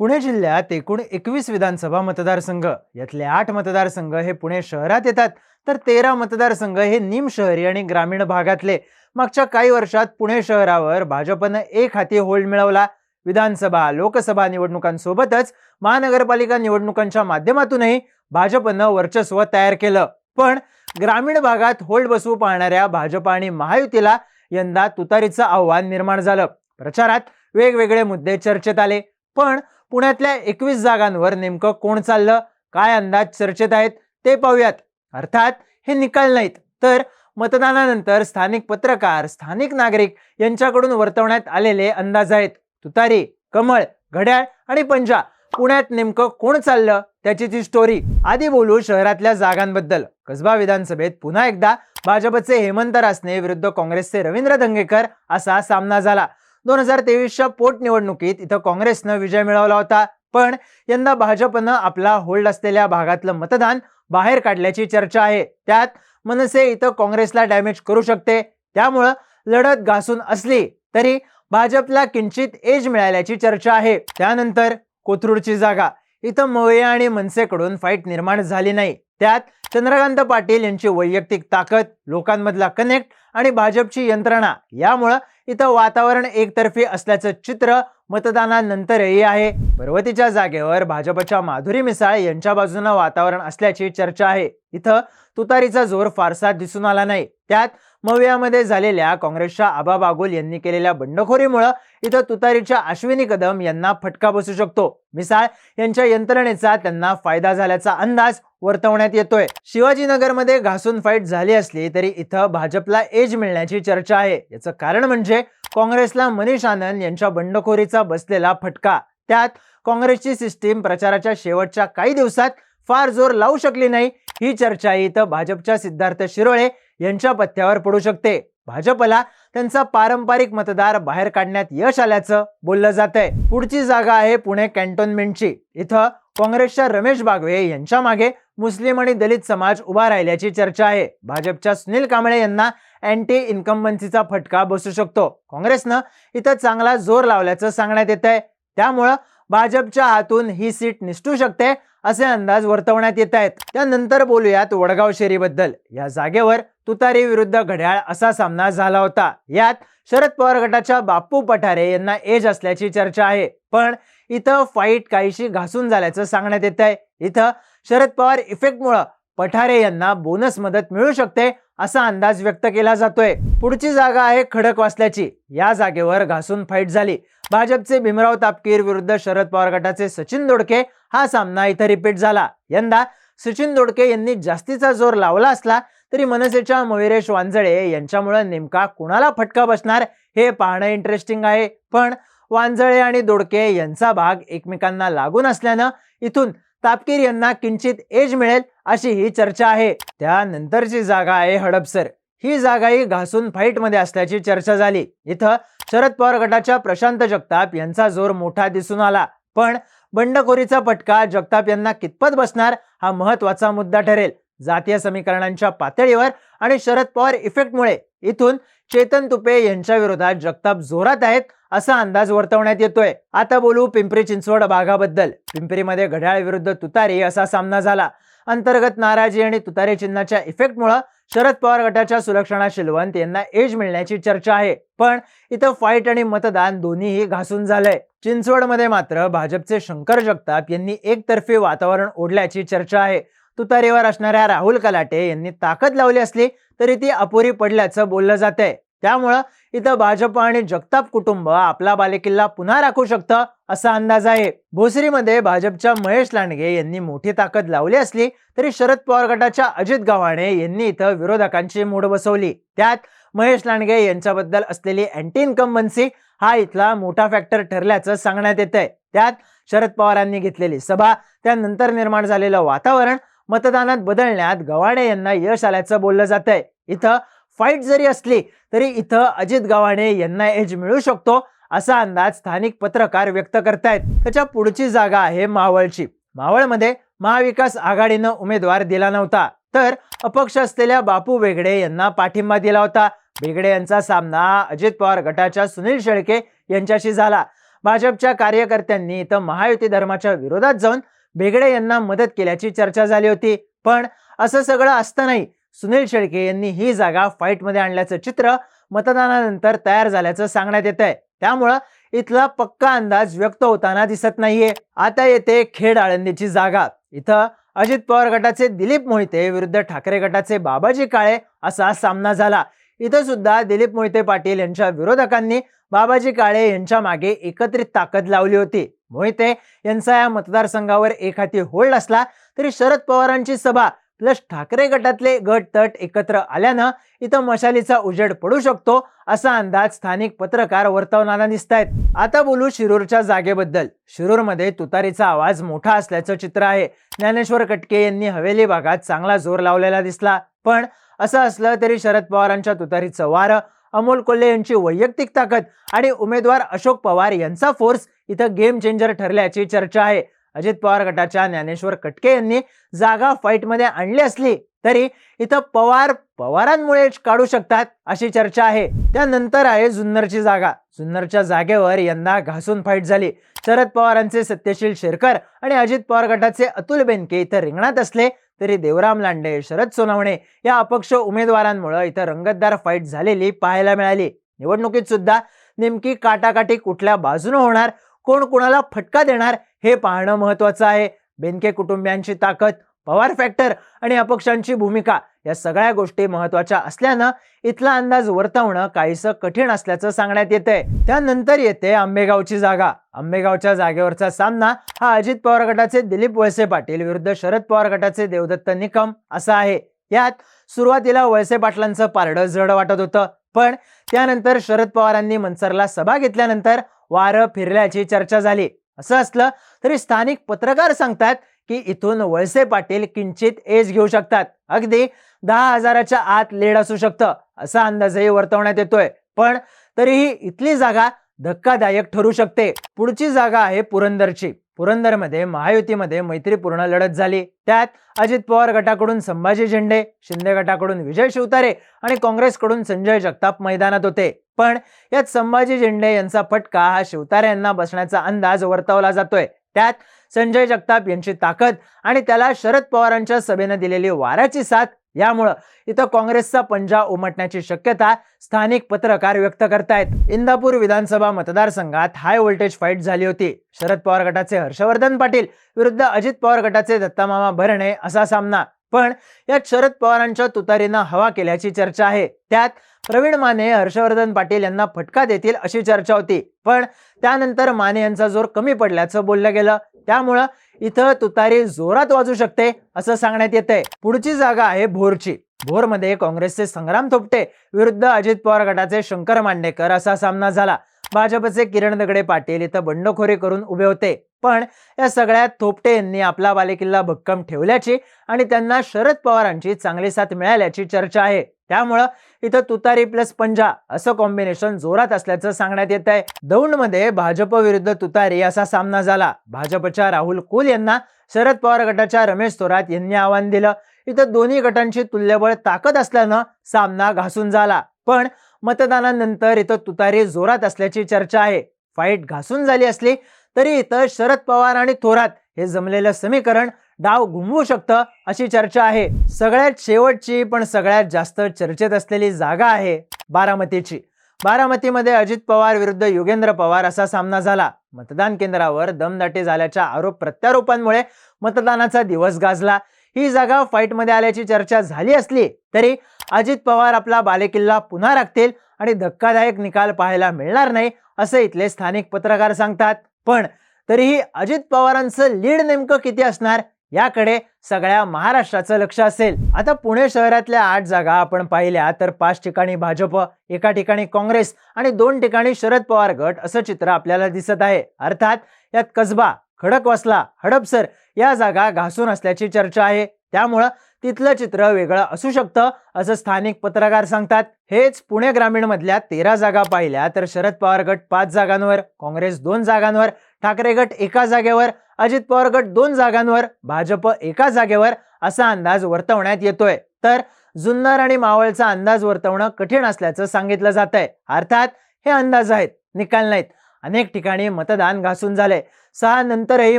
पुणे जिल्ह्यात एकूण एकवीस विधानसभा मतदारसंघ यातले आठ मतदारसंघ हे पुणे शहरात येतात. तर तेरा मतदारसंघ हे निम शहरी आणि ग्रामीण भागातले. मागच्या काही वर्षात पुणे शहरावर भाजपनं एक हाती होल्ड मिळवला. विधानसभा लोकसभा निवडणुकांसोबतच महानगरपालिका निवडणुकांच्या माध्यमातूनही भाजपनं वर्चस्व तयार केलं. पण ग्रामीण भागात होल्ड बसवू पाहणाऱ्या भाजप आणि महायुतीला यंदा तुतारीचं आव्हान निर्माण झालं. प्रचारात वेगवेगळे मुद्दे चर्चेत आले. पण पुण्यातल्या एकवीस जागांवर नेमकं कोण चाललं काय अंदाज चर्चेत आहेत ते पाहूयात. अर्थात हे निकाल नाहीत तर मतदानानंतर स्थानिक पत्रकार स्थानिक नागरिक यांच्याकडून वर्तवण्यात आलेले अंदाज आहेत. तुतारी कमळ घड्याळ आणि पंजा पुण्यात नेमकं कोण चाललं त्याची ती स्टोरी आधी बोलू शहरातल्या जागांबद्दल. कसबा विधानसभेत पुन्हा एकदा भाजपचे हेमंत रासने विरुद्ध काँग्रेसचे रवींद्र धंगेकर असा सामना झाला. दोन हजार तेवीसच्या पोटनिवडणुकीत इथं काँग्रेसनं विजय मिळवला होता. पण यंदा भाजपनं आपला होल्ड असलेल्या भागातलं मतदान बाहेर काढल्याची चर्चा आहे. त्यात मनसे इथं काँग्रेसला डॅमेज करू शकते. त्यामुळं लढत घासून असली तरी भाजपला किंचित एज मिळाल्याची चर्चा आहे. त्यानंतर कोथरूडची जागा. इथं मवळे आणि मनसेकडून फाईट निर्माण झाली नाही. त्यात चंद्रकांत पाटील यांची वैयक्तिक ताकद लोकांमधला कनेक्ट आणि भाजपची यंत्रणा. यामुळं इथं वातावरण एकतर्फी असल्याचं चित्र मतदानानंतरही आहे. पर्वतीच्या जागेवर भाजपच्या माधुरी मिसाळ यांच्या बाजूनं वातावरण असल्याची चर्चा आहे. इथं तुतारीचा जोर फारसा दिसून आला नाही. त्यात मवियामध्ये झालेल्या काँग्रेसच्या आबा बागुल यांनी केलेल्या बंडखोरीमुळं इथं तुतारीच्या अश्विनी कदम यांना फटका बसू शकतो. मिसाळ यांच्या यंत्रणेचा त्यांना फायदा झाल्याचा अंदाज वर्तवण्यात येतोय. शिवाजीनगरमध्ये घासून फाईट झाली असली तरी इथं भाजपला एज मिळण्याची चर्चा आहे. याचं कारण म्हणजे काँग्रेसला मनीष आनंद यांच्या बंडखोरीचा बसलेला फटका. त्यात काँग्रेसची सिस्टीम प्रचाराच्या शेवटच्या काही दिवसात फार जोर लावू शकली नाही. ही चर्चा इथं भाजपच्या सिद्धार्थ शिरोळे यांच्या पथ्यावर पडू शकते. भाजपला त्यांचा पारंपरिक मतदार बाहेर काढण्यात यश आल्याचं बोललं जात आहे पुढची जागा आहे पुणे कॅन्टोन्मेंटची. इथं काँग्रेसच्या रमेश बागवे यांच्या मागे मुस्लिम आणि दलित समाज उभा राहिल्याची चर्चा आहे. भाजपच्या सुनील कांबळे यांना अँटी इन्कम्बन्सीचा फटका बसू शकतो. काँग्रेसनं इथं चांगला जोर लावल्याचं सांगण्यात येत आहे त्यामुळं भाजपच्या हातून ही सीट निसटू शकते असे अंदाज वर्तवण्यात येत आहेत. त्यानंतर बोलूयात वडगाव शेरीबद्दल या जागेवर तुतारी विरुद्ध घड्याळ असा सामना झाला होता. यात शरद पवार गटाच्या बापू पठारे यांना एज असल्याची चर्चा आहे. पण इथं फाईट काहीशी घासून झाल्याचं सांगण्यात येत आहे इथं शरद पवार इफेक्टमुळं पठारे यांना बोनस मदत मिळू शकते असा अंदाज व्यक्त केला जातोय. पुढची जागा आहे खडकवासल्याची या जागेवर घासून फाईट झाली. भाजपचे भीमराव तापकीर विरुद्ध शरद पवार गटाचे सचिन दोडके हा सामना इथं रिपीट झाला. यंदा सचिन दोडके यांनी जास्तीचा जोर लावला असला तरी मनसेच्या मयुरेश वांजळे यांच्यामुळे नेमका कुणाला फटका बसणार हे पाहणं इंटरेस्टिंग आहे. पण वांजळे आणि दोडके यांचा भाग एकमेकांना लागून असल्यानं इथून तापकीर यांना किंचित एज मिळेल अशी ही चर्चा आहे. त्यानंतरची जागा आहे हडपसर. ही जागाही घासून फाईटमध्ये असल्याची चर्चा झाली. इथं शरद पवार गटाच्या प्रशांत जगताप यांचा जोर मोठा दिसून आला. पण बंडखोरीचा फटका जगताप यांना कितपत बसणार हा महत्त्वाचा मुद्दा ठरेल. जातीय समीकरणांच्या पातळीवर आणि शरद पवार इफेक्टमुळे इथून चेतन तुपे यांच्या विरोधात जगताप जोरात आहेत. असा अंदाज वर्तवण्यात येतोय. आता बोलू पिंपरी चिंचवड भागाबद्दल. पिंपरीमध्ये घड्याळ विरुद्ध तुतारी असा सामना झाला. अंतर्गत नाराजी आणि तुतारी चिन्हाच्या इफेक्टमुळं शरद पवार गटाच्या सुलक्षणा शिलवंत यांना एज मिळण्याची चर्चा आहे. पण इथं फाईट आणि मतदान दोन्हीही घासून झालंय. चिंचवडमध्ये मात्र भाजपचे शंकर जगताप यांनी एकतर्फी वातावरण ओढल्याची चर्चा आहे. तुतारीवर असणाऱ्या राहुल कलाटे यांनी ताकद लावली असली तरी ती अपुरी पडल्याचं बोललं जात आहे त्यामुळं इथं भाजप आणि जगताप कुटुंब आपला बालेकिल्ला पुन्हा राखू शकतं असा अंदाज आहे. भोसरीमध्ये भाजपच्या महेश लांडगे यांनी मोठी ताकद लावली असली तरी शरद पवार गटाच्या अजित गव्हाणे यांनी इथं विरोधकांची मूड बसवली. त्यात महेश लांडगे यांच्याबद्दल असलेली अँटी इन्कम्बन्सी हा इथला मोठा फॅक्टर ठरल्याचं सांगण्यात येत आहे त्यात शरद पवारांनी घेतलेली सभा त्यानंतर निर्माण झालेलं वातावरण मतदानात बदलण्यात गव्हाणे यांना यश आल्याचं बोललं जात आहे इथं फाईट जरी असली तरी इथं अजित गव्हाणे यांना एज मिळू शकतो असा अंदाज स्थानिक पत्रकार व्यक्त करतायत. त्याच्या पुढची जागा आहे मावळची. मावळमध्ये महाविकास आघाडीनं उमेदवार दिला नव्हता. तर अपक्ष असलेल्या बापू बेगडे यांना पाठिंबा दिला होता. बेगडे यांचा सामना अजित पवार गटाच्या सुनील शेळके यांच्याशी झाला. भाजपच्या कार्यकर्त्यांनी इथं महायुती धर्माच्या विरोधात जाऊन बेगडे यांना मदत केल्याची चर्चा झाली होती. पण असं सगळं असतानाही सुनील शेळके यांनी ही जागा फाईटमध्ये आणल्याचं चित्र मतदानानंतर तयार झाल्याचं सांगण्यात येत आहे त्यामुळं इथला पक्का अंदाज व्यक्त होताना दिसत नाहीये. आता येते खेड आळंदीची जागा. इथं अजित पवार गटाचे दिलीप मोहिते विरुद्ध ठाकरे गटाचे बाबाजी काळे असा सामना झाला. इथं सुद्धा दिलीप मोहिते पाटील यांच्या विरोधकांनी बाबाजी काळे यांच्या मागे एकत्रित ताकद लावली होती. मोहिते यांचा या मतदारसंघावर एक हाती होल्ड असला तरी शरद पवारांची सभा प्लस ठाकरे गटातले गट तट एकत्र आल्यानं इथं मशालीचा उजेड पडू शकतो असा अंदाज स्थानिक पत्रकार वर्तवताना दिसत आहेत आता बोलू शिरूरच्या जागेबद्दल. शिरूरमध्ये तुतारीचा आवाज मोठा असल्याचं चित्र आहे. ज्ञानेश्वर कटके यांनी हवेली भागात चांगला जोर लावलेला दिसला. पण असं असलं तरी शरद पवारांच्या तुतारीचं वारं अमोल कोल्हे यांची वैयक्तिक ताकद आणि उमेदवार अशोक पवार यांचा फोर्स इथं गेम चेंजर ठरल्याची चर्चा आहे. अजित पवार गटाच्या ज्ञानेश्वर कटके यांनी जागा फाईटमध्ये आणली असली तरी इथं पवार पवारांमुळे काढू शकतात अशी चर्चा आहे. त्यानंतर आहे जुन्नरची जागा. जुन्नरच्या जागेवर यंदा घासून फाईट झाली. शरद पवारांचे सत्यशील शेरकर आणि अजित पवार गटाचे अतुल बेनके इथं रिंगणात असले तरी देवराम लांडे शरद सोनावणे या अपक्ष उमेदवारांमुळे इथं रंगतदार फाईट झालेली पाहायला मिळाली. निवडणुकीत सुद्धा नेमकी काटाकाटी कुठल्या बाजूने होणार? कोण कुणाला फटका देणार? हे पाहणं महत्वाचं आहे. बेनके कुटुंबियांची ताकद पवार फॅक्टर आणि अपक्षांची भूमिका या सगळ्या गोष्टी महत्त्वाच्या असल्यानं इथला अंदाज वर्तवणं काहीसं कठीण असल्याचं सांगण्यात येते त्यानंतर येते आंबेगावची जागा. आंबेगावच्या जागेवरचा सामना हा अजित पवार गटाचे दिलीप वळसे पाटील विरुद्ध शरद पवार गटाचे देवदत्त निकम असा आहे. यात सुरुवातीला वळसे पाटलांचं पारडं जड वाटत होतं. पण त्यानंतर शरद पवारांनी मनसरला सभा घेतल्यानंतर वारं फिरल्याची चर्चा झाली. असं असलं तरी स्थानिक पत्रकार सांगतात की इथून वळसे पाटील किंचित एज घेऊ शकतात. अगदी दहा हजाराच्या आत लेड असू शकतं असा अंदाजही वर्तवण्यात येतोय. पण तरीही इथली जागा धक्कादायक ठरू शकते. पुढची जागा आहे पुरंदरची. पुरंदरमध्ये महायुतीमध्ये मैत्रीपूर्ण लढत झाली. त्यात अजित पवार गटाकडून संभाजी झेंडे शिंदे गटाकडून विजय शिवतारे आणि काँग्रेसकडून संजय जगताप मैदानात होते. पण यात संभाजी झेंडे यांचा फटका हा शिवतारे यांना बसण्याचा अंदाज वर्तवला जातोय. त्यात संजय जगताप यांची ताकद आणि त्याला शरद पवारांच्या सभेनं दिलेली वाऱ्याची साथ. यामुळं इथं काँग्रेसचा पंजा उमटण्याची शक्यता स्थानिक पत्रकार व्यक्त करतायत. इंदापूर विधानसभा मतदारसंघात हाय व्होल्टेज फाईट झाली होती. शरद पवार गटाचे हर्षवर्धन पाटील विरुद्ध अजित पवार गटाचे दत्तामामा भरणे असा सामना. पण यात शरद पवारांच्या तुतारीनं हवा केल्याची चर्चा आहे. त्यात प्रवीण माने हर्षवर्धन पाटील यांना फटका देतील अशी चर्चा होती. पण त्यानंतर माने यांचा जोर कमी पडल्याचं बोललं गेलं. त्यामुळं इथं तुतारी जोरात वाजू शकते असं सांगण्यात येतंय. पुढची जागा आहे भोरची. भोरमध्ये काँग्रेसचे संग्राम थोपटे विरुद्ध अजित पवार गटाचे शंकर मांडेकर असा सामना झाला. भाजपचे किरण दगडे पाटील इथं बंडखोरी करून उभे होते. पण या सगळ्यात थोपटे यांनी आपला बालेकिल्ला भक्कम ठेवल्याची आणि त्यांना शरद पवारांची चांगली साथ मिळाल्याची चर्चा आहे. त्यामुळं इथं तुतारी प्लस पंजा असं कॉम्बिनेशन जोरात असल्याचं सांगण्यात येत आहे दौंडमध्ये भाजप विरुद्ध तुतारी असा सामना झाला. भाजपच्या राहुल कुल यांना शरद पवार गटाच्या रमेश थोरात यांनी आव्हान दिलं. इथं दोन्ही गटांची तुल्यबळ ताकद असल्यानं सामना घासून झाला. पण मतदानानंतर इथं तुतारी जोरात असल्याची चर्चा आहे. फाईट घासून झाली असली तरी इथं शरद पवार आणि थोरात हे जमलेलं समीकरण डाव घुमवू शकतं अशी चर्चा आहे. सगळ्यात शेवटची पण सगळ्यात जास्त चर्चेत असलेली जागा आहे बारामतीची. बारामतीमध्ये अजित पवार विरुद्ध योगेंद्र पवार असा सामना झाला. मतदान केंद्रावर दमदाटी झाल्याच्या आरोप प्रत्यारोपांमुळे मतदानाचा दिवस गाजला. ही जागा फाईटमध्ये आल्याची चर्चा झाली असली तरी अजित पवार आपला बालेकिल्ला पुन्हा राखतील आणि धक्कादायक निकाल पाहायला मिळणार नाही असं इथले स्थानिक पत्रकार सांगतात. पण तरीही अजित पवारांचं लीड नेमकं किती असणार याकडे सगळ्या महाराष्ट्राचं लक्ष असेल. आता पुणे शहरातल्या आठ जागा आपण पाहिल्या तर पाच ठिकाणी भाजप एका ठिकाणी काँग्रेस आणि दोन ठिकाणी शरद पवार गट असं चित्र आपल्याला दिसत आहे. अर्थात यात कसबा खडकवासला हडपसर या जागा घासून असल्याची चर्चा आहे. त्यामुळं तिथलं चित्र वेगळं असू शकतं असं स्थानिक पत्रकार सांगतात. हेच पुणे ग्रामीणमधल्या तेरा जागा पाहिल्या तर शरद पवार गट पाच जागांवर काँग्रेस दोन जागांवर ठाकरे गट एका जागेवर अजित पवार गट दोन जागांवर भाजप एका जागेवर असा अंदाज वर्तवण्यात येतोय. तर जुन्नर आणि मावळचा अंदाज वर्तवणं कठीण असल्याचं सांगितलं जात आहे अर्थात हे अंदाज आहेत निकाल नाहीत. अनेक ठिकाणी मतदान घासून झाले. सहा नंतरही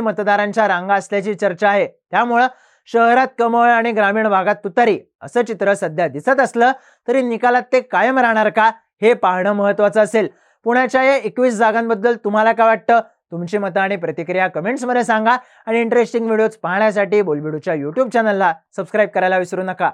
मतदारांच्या रांगा असल्याची चर्चा आहे. त्यामुळं शहरात कमळ आणि ग्रामीण भागात तुतारी असं चित्र सध्या दिसत असलं तरी निकालात ते कायम राहणार का हे पाहणं महत्वाचं असेल. पुण्याच्या या एकवीस जागांबद्दल तुम्हाला काय वाटतं? तुमची मतं आणि प्रतिक्रिया कमेंट्समध्ये सांगा. आणि इंटरेस्टिंग व्हिडिओज पाहण्यासाठी बोलबिडूच्या यूट्यूब चॅनलला सबस्क्राईब करायला विसरू नका.